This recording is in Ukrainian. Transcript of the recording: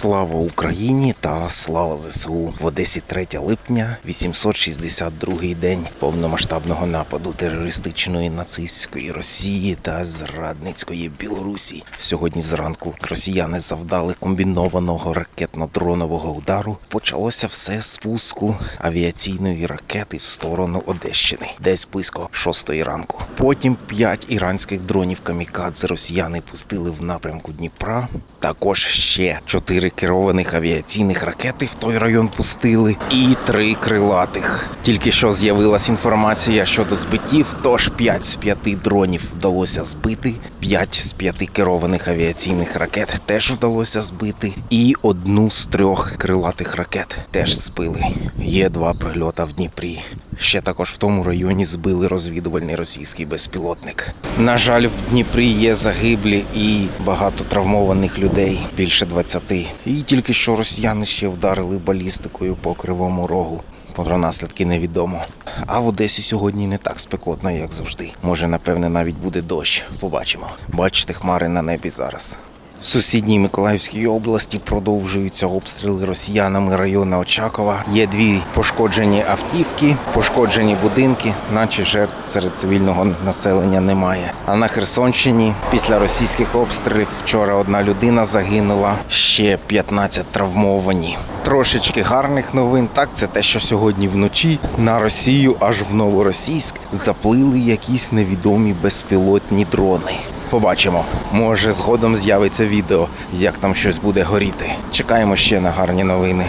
Слава Україні та слава ЗСУ в Одесі 3 липня, 862-й день повномасштабного нападу терористичної нацистської Росії та зрадницької Білорусі. Сьогодні зранку росіяни завдали комбінованого ракетно-дронового удару. Почалося все з спуску авіаційної ракети в сторону Одещини, десь близько 6 ранку. Потім п'ять іранських дронів камікадзе росіяни пустили в напрямку Дніпра. Також ще чотири керованих авіаційних ракети в той район пустили, і три крилатих. Тільки що з'явилась інформація щодо збиттів, тож 5 з 5 дронів вдалося збити, 5 з 5 керованих авіаційних ракет теж вдалося збити, і одну з трьох крилатих ракет теж збили. Є два прильота в Дніпрі. Ще також в тому районі збили розвідувальний російський безпілотник. На жаль, в Дніпрі є загиблі і багато травмованих людей, більше 20. І тільки що росіяни ще вдарили балістикою по кривому рогу. Про наслідки невідомо. А в Одесі сьогодні не так спекотно, як завжди. Може, напевне, навіть буде дощ. Побачимо. Бачите, хмари на небі зараз. В сусідній Миколаївській області продовжуються обстріли росіянами району Очакова. Є дві пошкоджені автівки, пошкоджені будинки, наче жертв серед цивільного населення немає. А на Херсонщині після російських обстрілів вчора одна людина загинула, ще 15 травмовані. Трошечки гарних новин. Так, це те, що сьогодні вночі на Росію, аж в Новоросійськ, заплили якісь невідомі безпілотні дрони. Побачимо. Може, згодом з'явиться відео, як там щось буде горіти. Чекаємо ще на гарні новини.